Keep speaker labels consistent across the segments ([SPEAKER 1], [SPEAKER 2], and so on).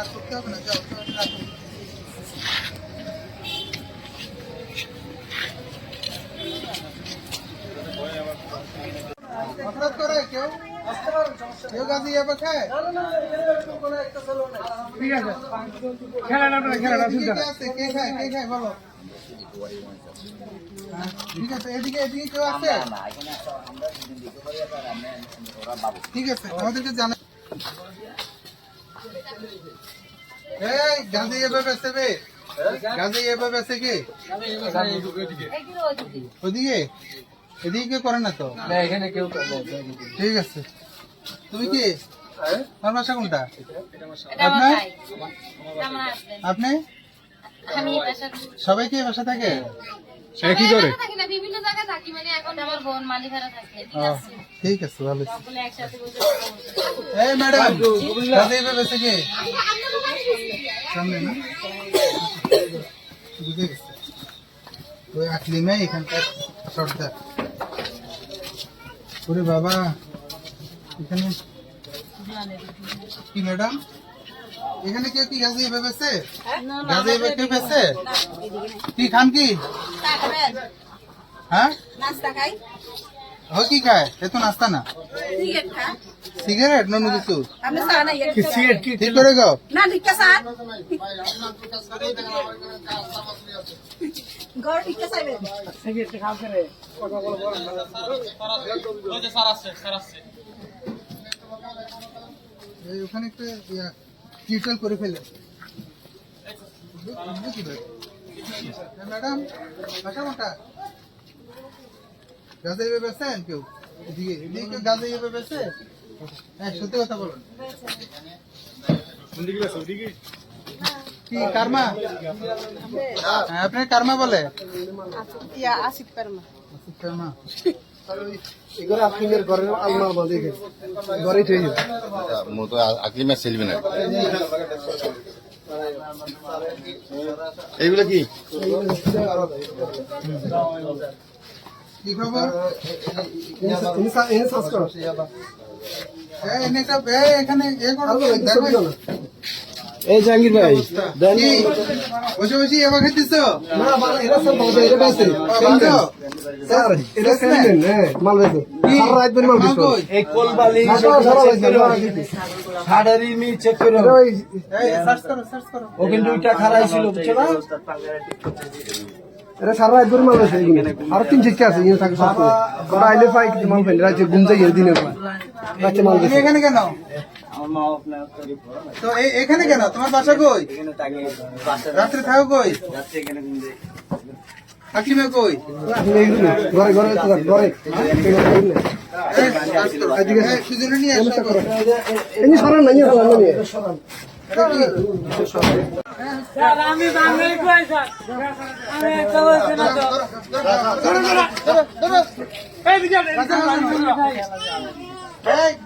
[SPEAKER 1] আর করতে হবে না যাও রাখো। অপরাধ করে কেউ? কেউ গাজি যাবে খায়
[SPEAKER 2] ঠিক আছে। খেলাটা খেলাটা
[SPEAKER 1] কে খায় কে খায় বলো। ঠিক আছে এদিকে এদিকে কেউ আছে? ঠিক আছে আমাদেরকে জানা এই গাঁজে এভাবে বেসে বে। গাঁজে এভাবে বেসে কে? ওদিকে? এদিকে কেউ করে না তো?
[SPEAKER 2] এখানে কেউ
[SPEAKER 1] ঠিক আছে। তুমি কি? তোমার বাসা কোনটা? আপনার?
[SPEAKER 3] আমার
[SPEAKER 1] আপনি? সবাই কি বাসা থাকে?
[SPEAKER 3] সবাই একসাথে থাকি না বিভিন্ন জায়গায় থাকি মানে এখন আমার বোন মালিকারা থাকে ঠিক আছে?
[SPEAKER 1] ভালো
[SPEAKER 3] একসাথে।
[SPEAKER 1] এই ম্যাডাম গাঁজে এভাবে বেসে কে সামনে না? বুঝে গেছে। ওই আকলি মেয়ে এখানকার সর্দার। ওরে বাবা এখানে কি ম্যাডাম? এখানে কেউ কি গাছে এভাবে বেছে গাছে এভাবে কেউ বেছে কি খান কি? হ্যাঁ?
[SPEAKER 4] নাস্তা খাই?
[SPEAKER 1] ও কি খায় এ তো নাস্তা না
[SPEAKER 4] সিগারেট খা
[SPEAKER 1] সিগারেট নন কিছু
[SPEAKER 4] আপনি চা নাই
[SPEAKER 2] সিগারেট কি
[SPEAKER 1] ঠিক করে গাও
[SPEAKER 4] না টিকা চা ঘর টিকা চাইবে
[SPEAKER 2] সিগারেট খাও করে
[SPEAKER 1] এই ওখানে একটা টিউটল করে ফেলে। ম্যাডাম বাসা কোনটা গাছে এভাবে বেছেন কেউ এদিকে এদিকে কেউ গাছে এভাবে বেছে হ্যাঁ? সত্যি কথা বলুন কি কারমা? হ্যাঁ আপনার কারমা বলে?
[SPEAKER 4] আসিফ পারমা
[SPEAKER 1] কারমা।
[SPEAKER 5] এগুলো আপনাদের ঘরের আলমার মধ্যে ঘরে ঠিক
[SPEAKER 6] সেলবে না। এইগুলো কি?
[SPEAKER 1] কি খবর
[SPEAKER 5] এনে সার্চ করো
[SPEAKER 1] এই এনে সব এই এখানে এ করো
[SPEAKER 5] এই জাহাঙ্গীর ভাই
[SPEAKER 1] বসে বসে এবার খেতেছ
[SPEAKER 5] না মানে এরা সব বাজে এটা বেছে স্যার এটা সেন্ডেন হ্যাঁ মাল বেছে সারা রাত ধরে মাল বেছে
[SPEAKER 2] এই কোলবালি
[SPEAKER 5] না, সারা সারা রাত ধরে মাল বেছে।
[SPEAKER 2] সাড়ারি মি চেক করো
[SPEAKER 1] এই সার্চ করো সার্চ করো।
[SPEAKER 2] ও কিন্তু দুইটা খারাই ছিল বুঝছ না?
[SPEAKER 5] এটা সারা রাত ধরে মাল এগুলো আর তিন চিটকে আছে ইয়ে থাকে সব করে। আইলে পাই কিছু মাল ফেলে রাতে ঘুম যাই দিনের পর রাতে মাল বেছে
[SPEAKER 1] এখানে কেন? তো এই- এখানে কেন? তোমার বাসা কই? রাত্রে থাকো কই? হাকিমে কই?
[SPEAKER 5] ঘরে। ঘরে ঘরে। এদিকে
[SPEAKER 1] এই, নিয়ে আসো করো।
[SPEAKER 5] এমনি সরান না সরান না নিয়ে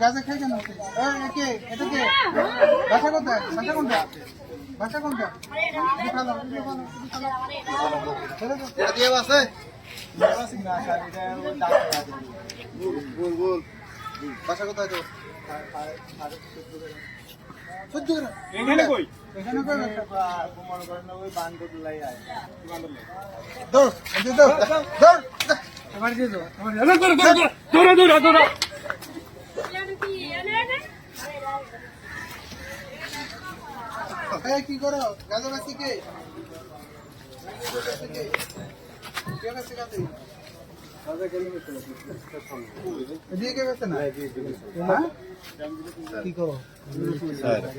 [SPEAKER 1] গাছে খাই কেন? কে? এটা কে? বাসা কোনটা? বাসা কোনটা? খাও। ছেড়ে দাও। বাসা কোথায় তো? সহ্য করো।
[SPEAKER 2] এখানে কই
[SPEAKER 1] এখানে কই বাসা? দৌড়, দৌড়, দৌড়, দৌড়। কি করো গাজর আছে কে কে গাজর? কে? কি করো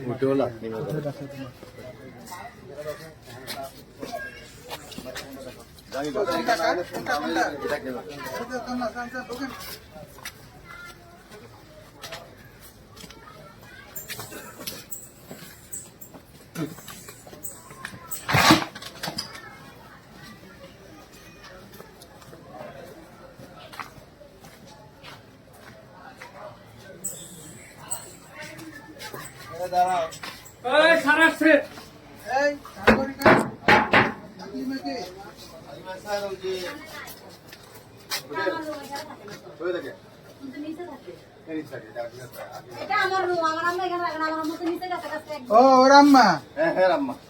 [SPEAKER 6] ওটা হলো আকলিমা
[SPEAKER 1] এই টাকা, কোনটা, কোনটা? এই যে, তোমরা, সান, সান, ঢোকেন।
[SPEAKER 2] এই সারাছে
[SPEAKER 1] এই, নাগরিকা, চাকরি মেয়েকে,
[SPEAKER 3] এটা আমার রুম আমার আম্মা এখানে রাখেন আমার আম্মা তো নিচে গেছে কাছে
[SPEAKER 1] ও
[SPEAKER 7] হ্যাঁ হ্যাঁ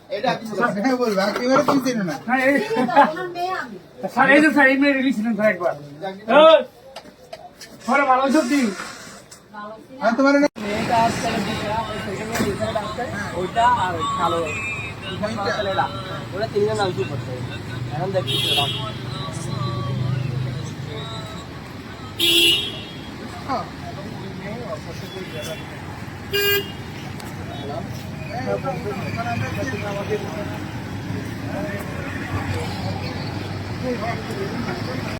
[SPEAKER 7] এটা
[SPEAKER 1] বলব একেবারে তুমি চিনো না।
[SPEAKER 2] হ্যাঁ, এই- স্যার এই যে স্যার এই মেয়ে রিলিজ ছিলেন স্যার একবার ভালো
[SPEAKER 1] হ্যাঁ তোমার না-
[SPEAKER 8] ওইটা আর ওই কালো ছেলেটা ওরা তিনজন নাম কি এখন দেখছি
[SPEAKER 1] হ্যাঁ।